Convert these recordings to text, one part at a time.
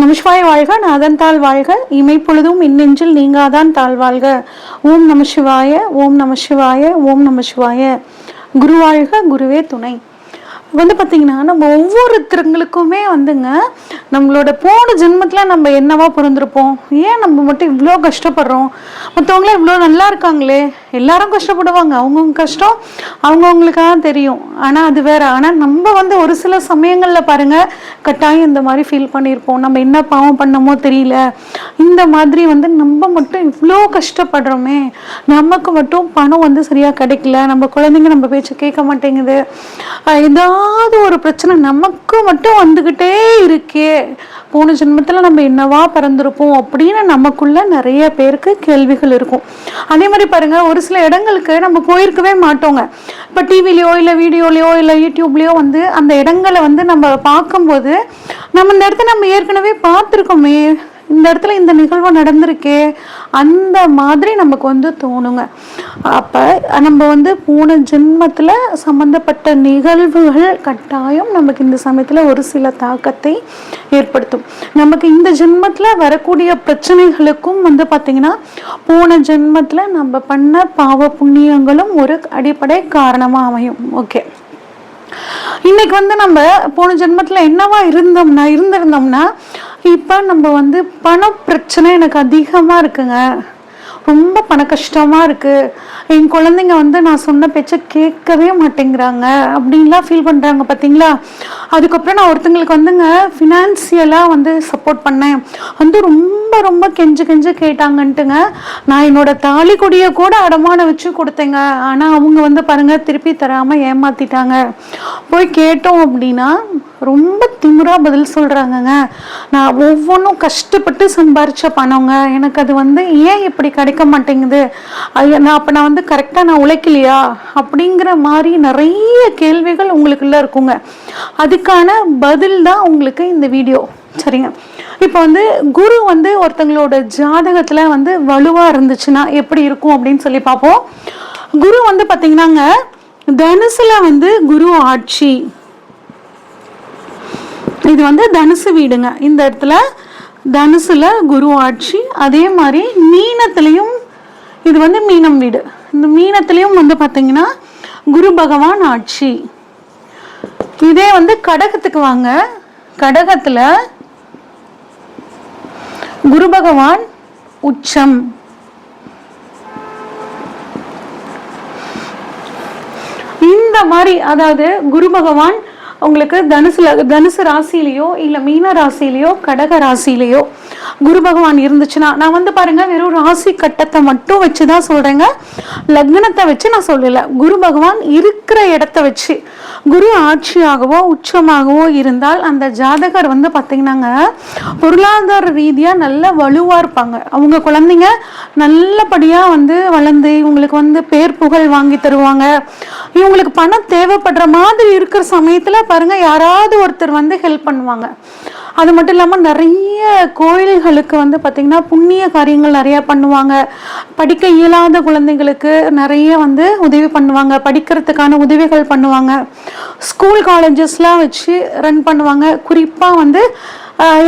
நமசிவாய வாழ்க நாதன் தாழ் வாழ்க இமைப்பொழுதும் இன்னெஞ்சில் நீங்காதான் தாழ் வாழ்க. ஓம் நமசிவாய ஓம் நமசிவாய ஓம் நமசிவாய குரு வாழ்க குருவே துணை. வந்து பார்த்தீங்கன்னா நம்ம ஒவ்வொருத்தருங்களுக்குமே வந்துங்க நம்மளோட போன ஜென்மத்தில் நம்ம என்னவா பிறந்திருப்போம்? ஏன் நம்ம மட்டும் இவ்வளோ கஷ்டப்படுறோம்? மற்றவங்களாம் இவ்வளோ நல்லா இருக்காங்களே? எல்லாரும் கஷ்டப்படுவாங்க. அவங்கவுங்க கஷ்டம் அவங்கவுங்களுக்காக தெரியும். ஆனால் அது வேற. ஆனால் நம்ம வந்து ஒரு சில சமயங்களில் பாருங்க கட்டாயம் இந்த மாதிரி ஃபீல் பண்ணியிருப்போம் நம்ம என்ன பாவம் பண்ணமோ தெரியல. இந்த மாதிரி வந்து நம்ம மட்டும் இவ்வளோ கஷ்டப்படுறோமே. நமக்கு மட்டும் பணம் வந்து சரியாக கிடைக்கல. நம்ம குழந்தைங்க நம்ம பேச்சு கேட்க மாட்டேங்குது. இதான் ஏதாவது ஒரு பிரச்சனை நமக்கு மட்டும் வந்துக்கிட்டே இருக்கே. போன ஜென்மத்தில் நம்ம என்னவா பிறந்திருப்போம் அப்படின்னு நமக்குள்ள நிறைய பேருக்கு கேள்விகள் இருக்கும். அதே மாதிரி பாருங்கள் ஒரு சில இடங்களுக்கு நம்ம போயிருக்கவே மாட்டோங்க. இப்போ டிவிலையோ இல்லை வீடியோலையோ இல்லை யூடியூப்லேயோ வந்து அந்த இடங்களை வந்து நம்ம பார்க்கும்போது நம்ம இந்த இடத்த நம்ம ஏற்கனவே பார்த்துருக்கோமே. இந்த இடத்துல இந்த நிகழ்வு நடந்திருக்கே அந்த மாதிரி நமக்கு வந்து தோணுங்க. அப்போ நம்ம வந்து போன ஜென்மத்தில் சம்மந்தப்பட்ட நிகழ்வுகள் கட்டாயம் நமக்கு இந்த சமயத்தில் ஒரு சில தாக்கத்தை ஏற்படுத்தும். நமக்கு இந்த ஜென்மத்தில் வரக்கூடிய பிரச்சனைகளுக்கும் வந்து பார்த்திங்கன்னா போன ஜென்மத்தில் நம்ம பண்ண பாவ புண்ணியங்களும் ஒரு அடிப்படை காரணமாக அமையும். ஓகே. இன்னைக்கு வந்து நம்ம போன ஜென்மத்தில் என்னவா இருந்தோம்னா இருந்திருந்தோம்னா இப்போ நம்ம வந்து பண பிரச்சனை எனக்கு அதிகமாக இருக்குங்க. ரொம்ப பண கஷ்டமாக இருக்குது என் குழந்தைங்க வந்து நான் சொன்ன பேச்சை கேட்கவே மாட்டேங்கிறாங்க. அப்படின்லாம் ஃபீல் பண்ணுறாங்க பார்த்தீங்களா அதுக்கப்புறம் நான் ஒருத்தங்களுக்கு வந்துங்க ஃபினான்சியலாக வந்து சப்போர்ட் பண்ணேன். வந்து ரொம்ப ரொம்ப கெஞ்சு கெஞ்சு கேட்டாங்கன்ட்டுங்க. நான் என்னோட தாலி கொடியை கூட அடமான வச்சு கொடுத்தேங்க. ஆனால் அவங்க வந்து பாருங்க திருப்பி தராமல் ஏமாத்திட்டாங்க. போய் கேட்டோம் அப்படின்னா ரொம்ப திமிரா பதில் சொல்கிறாங்கங்க நான் ஒவ்வொன்றும் கஷ்டப்பட்டு சம்பாரிச்ச பணங்க. எனக்கு அது வந்து ஏன் இப்படி கிடைக்க மாட்டேங்குது? ஐயா நான் அப்போ நான் வந்து கரெக்டாக நான் உழைக்கலையா? அப்படிங்கிற மாதிரி நிறைய கேள்விகள் உங்களுக்குள்ள இருக்குங்க. அதுக்கான பதில் தான் உங்களுக்கு இந்த வீடியோ. சரிங்க. இப்போ வந்து குரு வந்து ஒருத்தங்களோட ஜாதகத்தில் வந்து வலுவாக இருந்துச்சுன்னா எப்படி இருக்கும் அப்படின்னு சொல்லி பார்ப்போம். குரு வந்து பார்த்தீங்கன்னாங்க தனுசுல வந்து குரு ஆட்சி. இது வந்து தனுசு வீடுங்க. இந்த இடத்துல தனுசுல குரு ஆட்சி. அதே மாதிரி மீனத்துலேயும் இது வந்து மீனம் வீடு. இந்த மீனத்துலேயும் வந்து பார்த்தீங்கன்னா குரு பகவான் ஆட்சி. இதே வந்து கடகத்துக்கு வாங்க. கடகத்தில் குரு பகவான் உச்சம். இந்த மாதிரி அதாவது குரு பகவான் உங்களுக்கு தனுசுல தனுசு ராசியிலையோ இல்லை மீன ராசியிலையோ கடக ராசியிலையோ குரு பகவான் இருந்துச்சுன்னா நான் வந்து பாருங்க வெறும் ராசி கட்டத்தை மட்டும் வச்சு தான் சொல்றேங்க. லக்னத்தை வச்சு நான் சொல்லல. குரு பகவான் இருக்கிற இடத்த வச்சு குரு ஆட்சியாகவோ உச்சமாகவோ இருந்தால் அந்த ஜாதகர் வந்து பார்த்தீங்கன்னாங்க பொருளாதார ரீதியாக நல்ல வலுவாக இருப்பாங்க. அவங்க குழந்தைங்க நல்லபடியாக வந்து வளர்ந்து இவங்களுக்கு வந்து பேர் புகழ் வாங்கி தருவாங்க. இவங்களுக்கு பணம் தேவைப்படுற மாதிரி இருக்கிற சமயத்தில் பாருங்க யாராவது ஒருத்தர் வந்து ஹெல்ப் பண்ணுவாங்க. அது மட்டும் இல்லாமல் நிறைய கோயில்களுக்கு வந்து பார்த்திங்கன்னா புண்ணிய காரியங்கள் நிறையா பண்ணுவாங்க. படிக்க இயலாத குழந்தைங்களுக்கு நிறைய வந்து உதவி பண்ணுவாங்க. படிக்கிறதுக்கான உதவிகள் பண்ணுவாங்க. ஸ்கூல் காலேஜஸ்லாம் வச்சு ரன் பண்ணுவாங்க. குறிப்பாக வந்து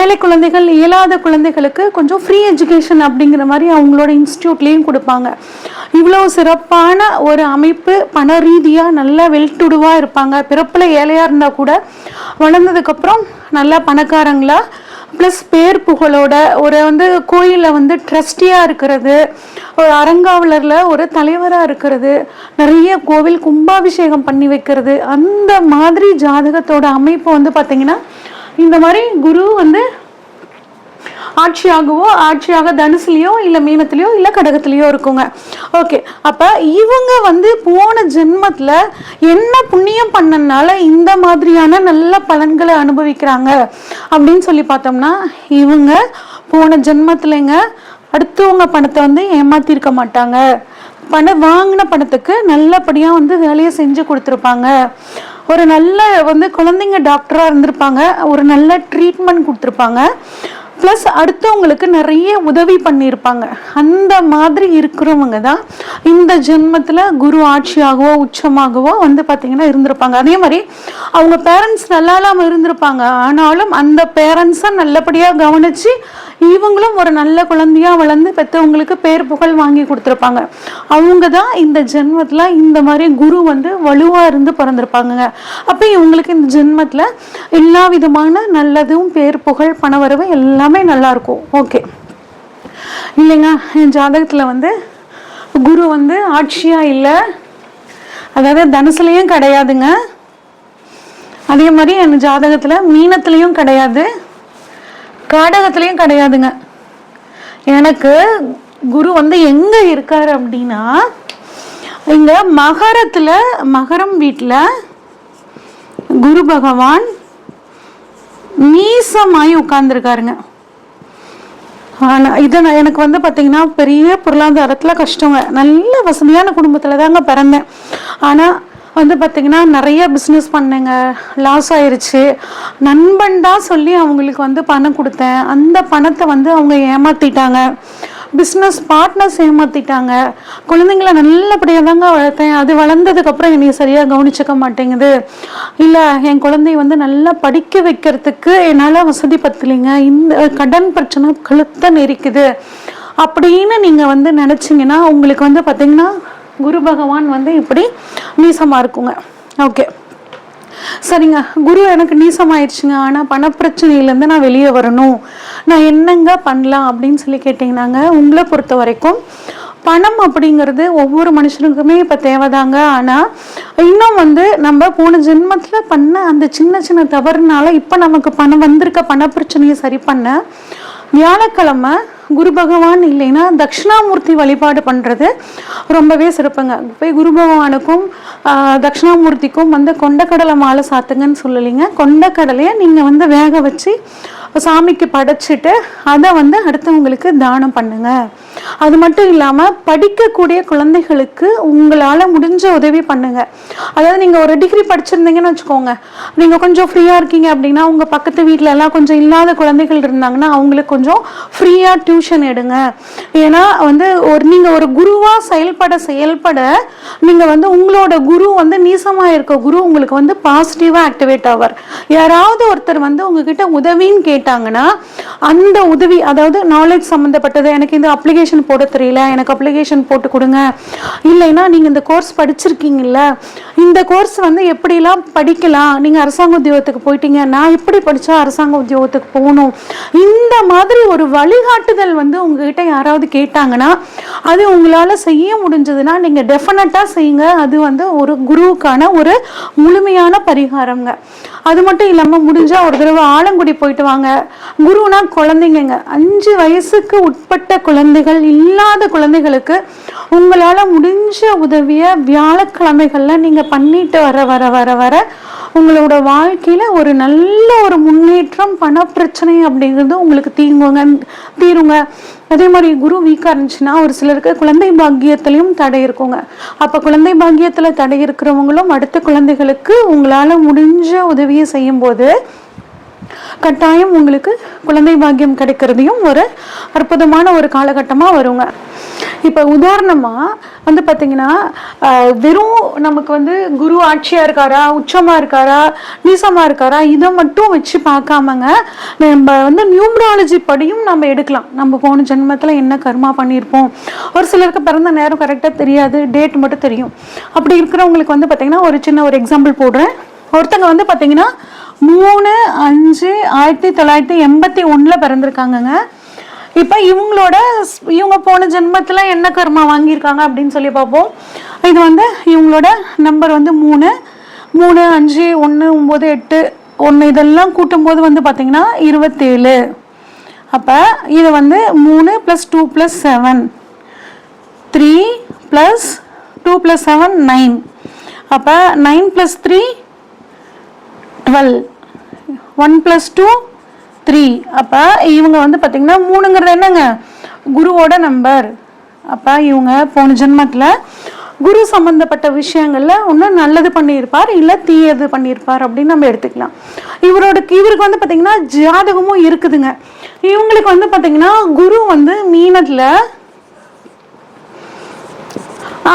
ஏழை குழந்தைகள் இயலாத குழந்தைகளுக்கு கொஞ்சம் ஃப்ரீ எஜுகேஷன் அப்படிங்கிற மாதிரி அவங்களோட இன்ஸ்டியூட்லேயும் கொடுப்பாங்க. இவ்வளோ சிறப்பான ஒரு அமைப்பு பண ரீதியாக நல்லா வெல்டுடுவாக இருப்பாங்க. பிறப்பில் ஏழையாக இருந்தால் கூட வளர்ந்ததுக்கப்புறம் நல்லா பணக்காரங்களா ப்ளஸ் பேர் புகழோட ஒரு வந்து கோயிலில் வந்து ட்ரஸ்டியாக இருக்கிறது ஒரு அறங்காவலரில் ஒரு தலைவராக இருக்கிறது நிறைய கோவில் கும்பாபிஷேகம் பண்ணி வைக்கிறது அந்த மாதிரி ஜாதகத்தோட அமைப்பு வந்து பார்த்திங்கன்னா இந்த மாதிரி குரு வந்து ஆட்சியாகவோ ஆட்சியாக தனுசுலையோ இல்லை மீனத்துலேயோ இல்லை கடகத்துலேயோ இருக்குங்க. ஓகே அப்போ இவங்க வந்து போன ஜென்மத்தில் என்ன புண்ணியம் பண்ணனால இந்த மாதிரியான நல்ல பலன்களை அனுபவிக்கிறாங்க அப்படின்னு சொல்லி பார்த்தோம்னா இவங்க போன ஜென்மத்துலங்க அடுத்தவங்க பணத்தை வந்து ஏமாத்திருக்க மாட்டாங்க. பணம் வாங்கின பணத்துக்கு நல்லபடியாக வந்து வேலையை செஞ்சு கொடுத்துருப்பாங்க. ஒரு நல்ல வந்து குழந்தைங்க டாக்டராக இருந்திருப்பாங்க. ஒரு நல்ல ட்ரீட்மெண்ட் கொடுத்துருப்பாங்க. ப்ளஸ் அடுத்தவங்களுக்கு நிறைய உதவி பண்ணியிருப்பாங்க. அந்த மாதிரி இருக்கிறவங்க தான் இந்த ஜென்மத்தில் குரு ஆட்சியாகவோ உச்சமாகவோ வந்து பார்த்திங்கன்னா இருந்திருப்பாங்க. அதே மாதிரி அவங்க பேரண்ட்ஸ் நல்லா இல்லாமல் இருந்திருப்பாங்க. ஆனாலும் அந்த பேரண்ட்ஸை நல்லபடியாக கவனித்து இவங்களும் ஒரு நல்ல குழந்தையா வளர்ந்து பெற்றவங்களுக்கு பேர் புகழ் வாங்கி கொடுத்துருப்பாங்க. அவங்க தான் இந்த ஜென்மத்தில் இந்த மாதிரி குரு வந்து வலுவாக இருந்து பிறந்திருப்பாங்க அப்போ இவங்களுக்கு இந்த ஜென்மத்தில் எல்லா விதமான நல்லதும் பேர் புகழ் பணவரவு எல்லாமே நல்லா இருக்கும். ஓகே. இல்லைங்க என் ஜாதகத்தில் வந்து குரு வந்து ஆட்சியாக இல்லை. அதாவது தனுசுலையும் கிடையாதுங்க. அதே மாதிரி என் ஜாதகத்தில் மீனத்துலேயும் கிடையாது. கடகத்துலேயும் கிடையாதுங்க. எனக்கு குரு வந்து எங்கே இருக்காரு அப்படின்னா இங்கே மகரத்தில் மகரம் வீட்டில் குரு பகவான் மீசமாயி உட்கார்ந்துருக்காருங்க. ஆனால் இது நான் எனக்கு வந்து பார்த்தீங்கன்னா பெரிய பொருளாதாரத்தில் கஷ்டங்க. நல்ல வசதியான குடும்பத்தில் தாங்க பிறந்தேன். ஆனால் வந்து பார்த்தீங்கன்னா நிறைய பிஸ்னஸ் பண்ணேங்க. லாஸ் ஆயிருச்சு. நண்பன் தான் சொல்லி அவங்களுக்கு வந்து பணம் கொடுத்தேன். அந்த பணத்தை வந்து அவங்க ஏமாத்திட்டாங்க. Business partners ஏமாத்திட்டாங்க. குழந்தைங்கள நல்லபடியாக தாங்க வளர்த்தேன். அது வளர்ந்ததுக்கப்புறம் என்னை சரியாக கவனிச்சுக்க மாட்டேங்குது. இல்லை என் குழந்தைய வந்து நல்லா படிக்க வைக்கிறதுக்கு என்னால் வசதி பத்தலைங்க. இந்த கடன் பிரச்சனை கழுத்த நெரிக்குது. அப்படின்னு நீங்கள் வந்து நினச்சிங்கன்னா உங்களுக்கு வந்து பார்த்திங்கன்னா குரு பகவான் வந்து இப்படி நீசமாக இருக்குங்க. ஓகே சரிங்க. குரு எனக்கு நீசமாயிடுச்சுங்க ஆனால் பணப்பிரச்சனையிலேருந்து நான் வெளியே வரணும். நான் என்னங்க பண்ணலாம் அப்படின்னு சொல்லி கேட்டிங்கன்னாங்க. உங்களை பொறுத்த வரைக்கும் பணம் அப்படிங்கிறது ஒவ்வொரு மனுஷனுக்குமே இப்போ தேவைதாங்க. ஆனால் இன்னும் வந்து நம்ம போன ஜென்மத்தில் பண்ண அந்த சின்ன சின்ன தவறுனால இப்போ நமக்கு பணம் வந்திருக்க பண பிரச்சனையை சரி பண்ண வியாழக்கிழமை குரு பகவான் இல்லைன்னா தட்சிணாமூர்த்தி வழிபாடு பண்ணுறது ரொம்பவே சிறப்புங்க. போய் குரு பகவானுக்கும் தட்சிணாமூர்த்திக்கும் வந்து கொண்டக்கடலை மாலை சாத்துங்கன்னு சொல்லலைங்க. கொண்டக்கடலையை நீங்கள் வந்து வேக வச்சு சாமிக்கு படைச்சிட்டு அதை வந்து அடுத்தவங்களுக்கு தானம் பண்ணுங்க. அது மட்டும் இல்லாமல் படிக்கக்கூடிய குழந்தைகளுக்கு உங்களால் முடிஞ்ச உதவி பண்ணுங்க. அதாவது நீங்கள் ஒரு டிகிரி படிச்சிருந்தீங்கன்னு வச்சுக்கோங்க. நீங்கள் கொஞ்சம் ஃப்ரீயாக இருக்கீங்க அப்படின்னா உங்கள் பக்கத்து வீட்டிலலாம் எல்லாம் கொஞ்சம் இல்லாத குழந்தைகள் இருந்தாங்கன்னா அவங்களுக்கு கொஞ்சம் ஃப்ரீயாக டியூஷன் எடுங்க. ஏன்னா வந்து ஒரு நீங்கள் ஒரு குருவாக செயல்பட செயல்பட நீங்கள் வந்து உங்களோட குரு வந்து நீசமாக இருக்க குரு உங்களுக்கு வந்து பாசிட்டிவாக ஆக்டிவேட் ஆவார். யாராவது ஒருத்தர் வந்து உங்ககிட்ட உதவின்னு கேட்டாங்கன்னா அந்த உதவி அதாவது நாலேஜ் சம்மந்தப்பட்டது எனக்கு இந்த அப்ளிகேஷன் போட தெரியல எனக்கு அப்ளிகேஷன் போட்டு கொடுங்க. இல்லைன்னா நீங்கள் இந்த கோர்ஸ் படிச்சிருக்கீங்கல்ல இந்த கோர்ஸ் வந்து எப்படிலாம் படிக்கலாம் நீங்கள் அரசாங்க உத்தியோகத்துக்கு போயிட்டீங்க நான் எப்படி படித்தா அரசாங்க உத்தியோகத்துக்கு போகணும். இந்த மாதிரி ஒரு வழிகாட்டுதல் வந்து உங்ககிட்ட யாராவது கேட்டாங்கன்னா அது உங்களால் செய்ய முடிஞ்சதுன்னா நீங்கள் டெஃபினட்டாக செய்யுங்க. அது வந்து ஒரு குருவுக்கான ஒரு முழுமையான பரிகாரங்க அது மட்டும் இல்லாமல் முடிஞ்சால் ஒரு தடவை ஆலங்குடி போயிட்டு வாங்க. குருனா குழந்தைங்கங்க. அஞ்சு வயசுக்கு உட்பட்ட குழந்தைகள் இல்லாத குழந்தைகளுக்கு உங்களால் முடிஞ்ச உதவியை வியாழக்கிழமைகளில் நீங்கள் பண்ணிட்டு வர வர வர வர உங்களோட வாழ்க்கையில் ஒரு நல்ல ஒரு முன்னேற்றம் பணப்பிரச்சனை அப்படிங்கிறது உங்களுக்கு தீங்குங்க தீருங்க. அதே மாதிரி குரு வீக்காக இருந்துச்சுன்னா ஒரு சிலருக்கு குழந்தை பாக்கியத்திலையும் தடை இருக்குங்க. அப்போ குழந்தை பாக்கியத்தில் தடை இருக்கிறவங்களும் அடுத்த குழந்தைகளுக்கு உங்களால் முடிஞ்ச உதவியை செய்யும்போது கட்டாயம் உங்களுக்கு குழந்தை பாக்கியம் கிடைக்கிறதையும் ஒரு அற்புதமான ஒரு காலகட்டமாக வருங்க. இப்போ உதாரணமாக வந்து பார்த்தீங்கன்னா வெறும் நமக்கு வந்து குரு ஆட்சியாக இருக்காரா உச்சமாக இருக்காரா நீசமாக இருக்காரா இதை மட்டும் வச்சு பார்க்காமங்க நம்ம வந்து நியூமராலஜி படியும் நம்ம எடுக்கலாம். நம்ம போன ஜென்மத்தில் என்ன கர்மா பண்ணியிருப்போம்? ஒரு சிலருக்கு பிறந்த நேரம் கரெக்டாக தெரியாது டேட் மட்டும் தெரியும். அப்படி இருக்கிறவங்களுக்கு வந்து பார்த்தீங்கன்னா ஒரு சின்ன ஒரு எக்ஸாம்பிள் போடுறேன். ஒருத்தங்க வந்து பார்த்தீங்கன்னா மூணு அஞ்சு ஆயிரத்தி தொள்ளாயிரத்தி எண்பத்தி ஒன்றில் பிறந்திருக்காங்கங்க. இப்போ இவங்களோட இவங்க போன ஜென்மத்தில் என்ன கர்மா வாங்கியிருக்காங்க அப்படின்னு சொல்லி பார்ப்போம். இது வந்து இவங்களோட நம்பர் வந்து மூணு. மூணு அஞ்சு ஒன்று ஒம்பது எட்டு ஒன்று இதெல்லாம் கூட்டும்போது வந்து பார்த்தீங்கன்னா இருபத்தேழு. அப்போ இது வந்து மூணு plus two plus seven three plus two plus seven nine அப்போ nine plus three twelve one plus two three அப்போ இவங்க வந்து பார்த்திங்கன்னா மூணுங்கிறது என்னங்க? குருவோட நம்பர் அப்போ இவங்க போன ஜென்மத்தில் குரு சம்பந்தப்பட்ட விஷயங்களில் ஒன்று நல்லது பண்ணியிருப்பார் இல்லை தீயது பண்ணியிருப்பார் அப்படின்னு நம்ம எடுத்துக்கலாம். இவரோட இவருக்கு வந்து பார்த்திங்கன்னா ஜாதகமும் இருக்குதுங்க. இவங்களுக்கு வந்து பார்த்தீங்கன்னா குரு வந்து மீனத்தில்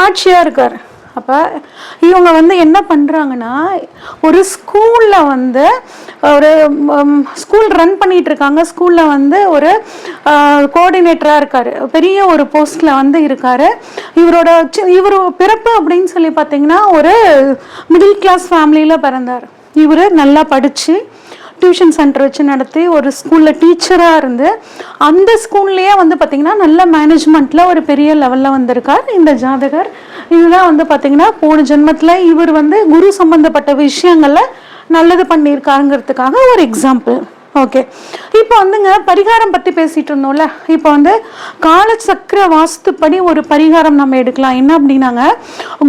ஆட்சியாக இருக்கார். அப்போ இவங்க வந்து என்ன பண்ணுறாங்கன்னா ஒரு ஸ்கூலில் வந்து ஒரு ஸ்கூல் ரன் பண்ணிகிட்டு இருக்காங்க. ஸ்கூலில் வந்து ஒரு கோஆர்டினேட்டராக இருக்கார். பெரிய ஒரு போஸ்டில் வந்து இருக்கார். இவரோட இவர் பிறப்பு அப்படின்னு சொல்லி பார்த்தீங்கன்னா ஒரு மிடில் கிளாஸ் ஃபேமிலியில் பிறந்தார். இவர் நல்லா படித்து டியூஷன் சென்டர் வச்சு நடத்தி ஒரு ஸ்கூலில் டீச்சராக இருந்து அந்த ஸ்கூல்லையே வந்து பார்த்திங்கன்னா நல்ல மேனேஜ்மெண்ட்டில் ஒரு பெரிய லெவலில் வந்திருக்கார். இந்த ஜாதகர் இதுதான் வந்து பார்த்திங்கன்னா போன ஜென்மத்தில் இவர் வந்து குரு சம்பந்தப்பட்ட விஷயங்களில் நல்லது பண்ணியிருக்காருங்கிறதுக்காக ஒரு எக்ஸாம்பிள் ஓகே இப்போ வந்துங்க பரிகாரம் பற்றி பேசிகிட்டு இருந்தோம்ல. இப்போ வந்து காலச்சக்கர வாஸ்துப்படி ஒரு பரிகாரம் நம்ம எடுக்கலாம். என்ன அப்படின்னாங்க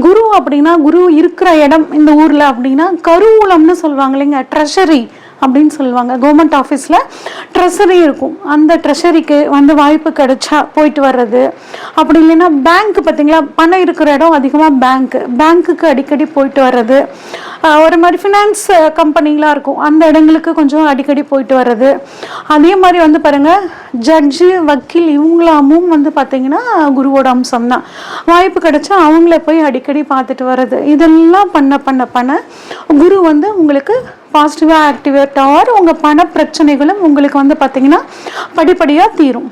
குரு அப்படின்னா குரு இருக்கிற இடம் இந்த ஊரில் அப்படின்னா கருவூலம்னு சொல்லுவாங்க இல்லைங்க ட்ரெஷரி அப்படின்னு சொல்லுவாங்க. கவர்மெண்ட் ஆஃபீஸில் ட்ரெஷரி இருக்கும். அந்த ட்ரெஷரிக்கு வந்து வாய்ப்பு கிடைச்சா போயிட்டு வர்றது. அப்படி இல்லைன்னா பேங்க் பார்த்தீங்களா? பணம் இருக்கிற இடம் அதிகமாக பேங்க்கு பேங்க்குக்கு அடிக்கடி போயிட்டு வர்றது. ஒரு மாதிரி ஃபினான்ஸ் கம்பெனிங்களாக இருக்கும். அந்த இடங்களுக்கு கொஞ்சம் அடிக்கடி போயிட்டு வர்றது. அதே மாதிரி வந்து பாருங்கள் ஜட்ஜு வக்கீல் இவங்களாமும் வந்து பார்த்தீங்கன்னா குருவோட அம்சம் தான் வாய்ப்பு கிடைச்சா அவங்கள போய் அடிக்கடி பார்த்துட்டு வர்றது. இதெல்லாம் பண்ண பண்ண பண்ண குரு வந்து உங்களுக்கு பாசிட்டிவாக ஆக்டிவேட் ஆவார். உங்கள் பண பிரச்சனைகளும் உங்களுக்கு வந்து பார்த்தீங்கன்னா படிப்படியாக தீரும்.